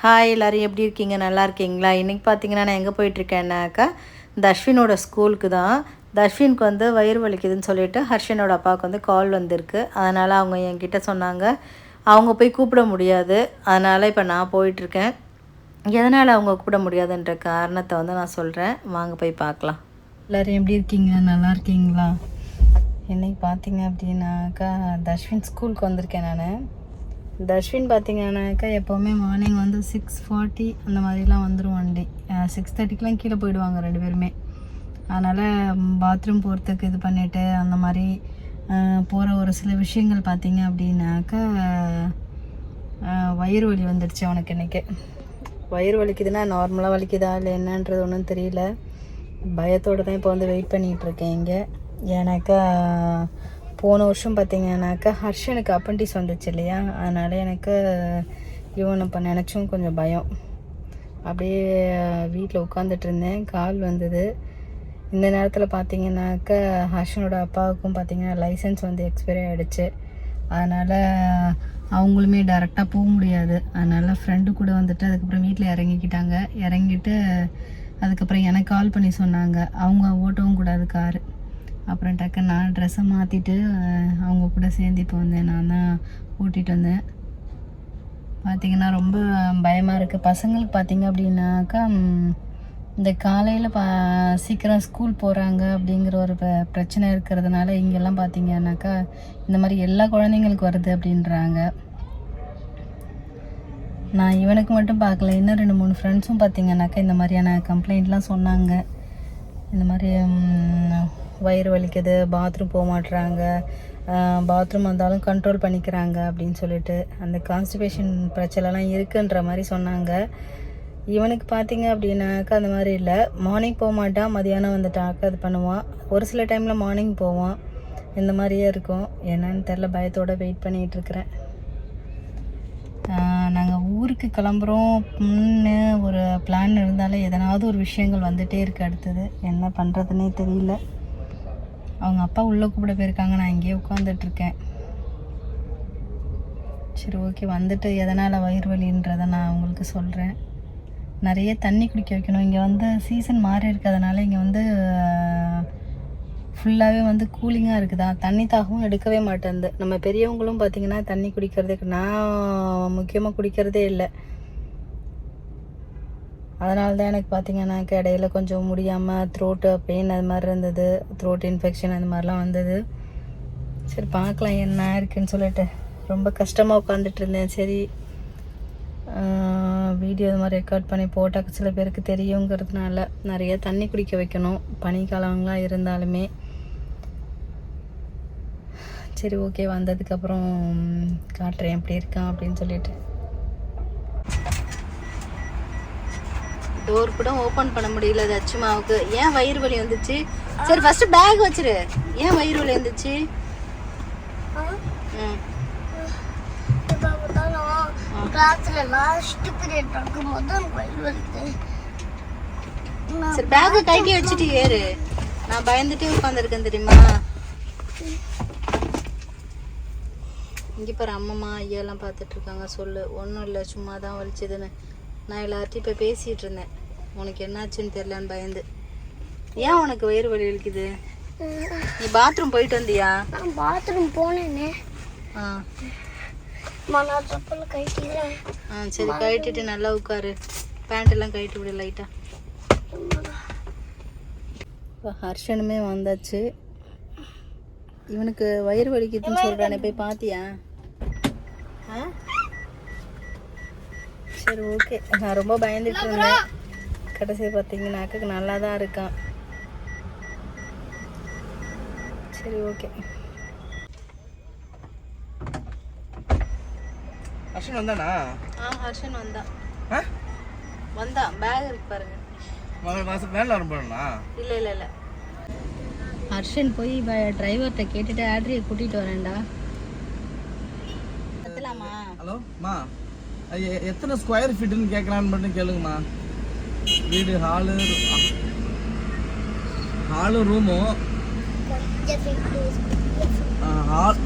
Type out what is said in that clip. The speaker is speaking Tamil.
ஹாய் எல்லோரும் எப்படி இருக்கீங்க? நல்லா இருக்கீங்களா? இன்றைக்கி பார்த்தீங்கன்னா நான் எங்கே போயிட்டுருக்கேன்னாக்கா தஷ்வினோட ஸ்கூலுக்கு தான். தஷ்வினுக்கு வந்து வயிறு வலிக்குதுன்னு சொல்லிட்டு ஹர்ஷனோட அப்பாவுக்கு வந்து கால் வந்திருக்கு. அதனால் அவங்க என்கிட்ட சொன்னாங்க. அவங்க போய் கூப்பிட முடியாது. அதனால் இப்போ நான் போயிட்டுருக்கேன். எதனால் அவங்க கூப்பிட முடியாதுன்ற காரணத்தை வந்து நான் சொல்கிறேன் வாங்க போய் பார்க்கலாம். எல்லோரும் எப்படி இருக்கீங்க? நல்லா இருக்கீங்களா? இன்றைக்கி பார்த்தீங்க அப்படின்னாக்கா தஷ்வின் ஸ்கூலுக்கு வந்திருக்கேன் நான். தஷ்வின் பார்த்தீங்கன்னாக்கா எப்போவுமே மார்னிங் வந்து சிக்ஸ் ஃபார்ட்டி அந்த மாதிரிலாம் வந்துடும் வண்டி சிக்ஸ் தேர்ட்டிக்கெலாம் கீழே போயிடுவாங்க ரெண்டு பேருமே. அதனால் பாத்ரூம் போகிறதுக்கு இது பண்ணிவிட்டு அந்த மாதிரி போகிற ஒரு சில விஷயங்கள் பார்த்தீங்க அப்படின்னாக்கா வயிறு வலி வந்துடுச்சு அவனுக்கு இன்றைக்கி வயிறு வலிக்குதுன்னா நார்மலாக வலிக்குதா இல்லை என்னன்றது ஒன்றும் தெரியல. பயத்தோடு தான் இப்போ வந்து வெயிட் பண்ணிகிட்டு இருக்கேன் இங்கே. ஏன்னாக்கா போன வருஷம் பார்த்தீங்கன்னாக்கா ஹர்ஷனுக்கு அப்பண்டிஸ் வந்துச்சு இல்லையா? அதனால் எனக்கு இவனை இப்போ நினச்சும் கொஞ்சம் பயம். அப்படியே வீட்டில் உட்காந்துட்டு இருந்தேன். கால் வந்தது. இந்த நேரத்தில் பார்த்தீங்கன்னாக்கா ஹர்ஷனோட அப்பாவுக்கும் பார்த்தீங்கன்னா லைசன்ஸ் வந்து எக்ஸ்பைரி ஆகிடுச்சு அதனால் அவங்களுமே டேரெக்டாக போக முடியாது. அதனால் ஃப்ரெண்டு கூட வந்துட்டு அதுக்கப்புறம் வீட்டில் இறங்கிக்கிட்டாங்க. இறங்கிட்டு அதுக்கப்புறம் எனக்கு கால் பண்ணி சொன்னாங்க. அவங்க ஓட்டவும் கூடாது காரு அப்புறம் டக்குன்னு நான் ட்ரெஸ்ஸை மாற்றிட்டு அவங்க கூட சேர்ந்து இப்போ வந்தேன் நான் தான் கூட்டிகிட்டு வந்தேன். பார்த்திங்கன்னா ரொம்ப பயமாக இருக்குது பசங்களுக்கு பார்த்திங்க அப்படின்னாக்கா இந்த காலையில் பா சீக்கிரம் ஸ்கூல் போகிறாங்க அப்படிங்கிற ஒரு பிரச்சனை இருக்கிறதுனால இங்கெல்லாம் பார்த்திங்கனாக்கா இந்த மாதிரி எல்லா குழந்தைங்களுக்கு வருது அப்படின்றாங்க. நான் இவனுக்கு மட்டும் பார்க்கல இன்னும் ரெண்டு மூணு ஃப்ரெண்ட்ஸும் பார்த்தீங்கன்னாக்கா இந்த மாதிரியான கம்ப்ளைண்ட்லாம் சொன்னாங்க. இந்த மாதிரி வயிறு வலிக்குது பாத்ரூம் போக மாட்டுறாங்க பாத்ரூம் வந்தாலும் கண்ட்ரோல் பண்ணிக்கிறாங்க அப்படின்னு சொல்லிட்டு அந்த கான்ஸ்டிபேஷன் பிரச்சனைலாம் இருக்குன்ற மாதிரி சொன்னாங்க. இவனுக்கு பார்த்தீங்க அப்படின்னாக்கா அந்த மாதிரி இல்லை. மார்னிங் போக மாட்டான் மதியானம் வந்துட்டாக்க இது பண்ணுவான். ஒரு சில டைமில் மார்னிங் போவான். இந்த மாதிரியே இருக்கும். என்னன்னு தெரில பயத்தோட வெயிட் பண்ணிகிட்டு இருக்கிறேன். நாங்கள் ஊருக்கு கிளம்புறோம்னு ஒரு பிளான் இருந்தாலே எதனாவது ஒரு விஷயங்கள் வந்துகிட்டே இருக்குது அடுத்தது. என்ன பண்ணுறதுனே தெரியல. அவங்க அப்பா உள்ளே கூப்பிட போயிருக்காங்க. நான் இங்கேயே உட்காந்துட்ருக்கேன் சரி ஓகே. வந்துட்டு எதனால் வயிறு வலின்றதை நான் உங்களுக்கு சொல்கிறேன். நிறைய தண்ணி குடிக்க வைக்கணும். இங்கே வந்து சீசன் மாறி இருக்கிறதுனால இங்கே வந்து ஃபுல்லாகவே வந்து கூலிங்காக இருக்குதா. தண்ணி தாகவும் எடுக்கவே மாட்டேங்குது நம்ம பெரியவங்களும் பார்த்தீங்கன்னா தண்ணி குடிக்கிறதுக்கு நான் முக்கியமாக குடிக்கிறதே இல்லை. அதனால தான் எனக்கு பார்த்தீங்கன்னாக்க இடையில கொஞ்சம் முடியாமல் த்ரோட்டு பெயின் அது மாதிரி இருந்தது. த்ரோட் இன்ஃபெக்ஷன் அது மாதிரிலாம் வந்தது. சரி பார்க்கலாம் என்ன இருக்குன்னு சொல்லிட்டு. ரொம்ப கஷ்டமாக உட்காந்துட்டு இருந்தேன். சரி வீடியோ இது மாதிரி ரெக்கார்ட் பண்ணி போட்டால் சில பேருக்கு தெரியுங்கிறதுனால நிறைய தண்ணி குடிக்க வைக்கணும். பனிக்காலங்களாம் இருந்தாலுமே. சரி ஓகே வந்ததுக்கப்புறம் காட்டுறேன் எப்படி இருக்கான் அப்படின்னு சொல்லிட்டு. டோர் கூட ஓப்பன் பண்ண முடியல தச்சுமாவுக்கு ஏன் வயிறு வலி வந்துச்சு? சரி ஃபர்ஸ்ட் பேக் வச்சிரு. ஏன் வயிறு வலி வந்துச்சு? கிளாஸ்ல லாஸ்ட் பீரியட் எனக்கு வயிறு வலிக்குது சரி பேக்கை கட்டி வச்சுட்டு ஏறு. நான் பயந்துட்டே உட்காந்துருக்கேன் தெரியுமா? இங்கே பாரு அம்மம்மா ஐயாலாம் பாத்துட்டு இருக்காங்க. சொல்லு. ஒன்றும் இல்லை சும்மா தான் வலிச்சதுன்னு. நான் எல்லார்ட்டையும் இப்போ பேசிகிட்டு இருந்தேன் உனக்கு என்னாச்சுன்னு தெரிலன்னு பயந்து. ஏன் உனக்கு வயிறு வலி வலிக்குது? நீ பாத்ரூம் போயிட்டு வந்தியா? நான் பாத்ரூம் போனேனே. ஆ. மனா செப்பல் கைட்டிக்கிறேன் ஆ சரி கழட்டிட்டு நல்லா உட்காரு. பேண்ட் எல்லாம் கழட்டி விடு லைட்டாக இப்போ ஹர்ஷனுமே வந்தாச்சு. இவனுக்கு வயிறு வலிக்குதுன்னு சொல்கிறானே போய் பார்த்தியா ஆ? சரி ஓகே நான் ரொம்ப பயந்துட்டு இருந்தேன். கடைசி பார்த்தீங்கன்னாக்க நல்லா தான் இருக்கான். சரி ஓகே அர்ஷன் வந்தானா? ஆ ஹர்ஷன் வந்தான் ஆ? வந்தான் பேக் இருக்கு பாருங்க. வேனில் வரும் போனா இல்லை இல்லை இல்லை. ஹர்ஷன் போய் டிரைவர்கிட்ட கேட்டுட்டு ஆட்ரியை கூட்டிகிட்டு வரேன்டா. கத்தலாமா? ஹலோ மா. எத்தனை ஸ்கொயர் ஃபீட்டுன்னு கேட்குறான்னு மட்டும் கேளுங்கம்மா. வீடு ஹாலு ஹாலு ரூமும் ஹால்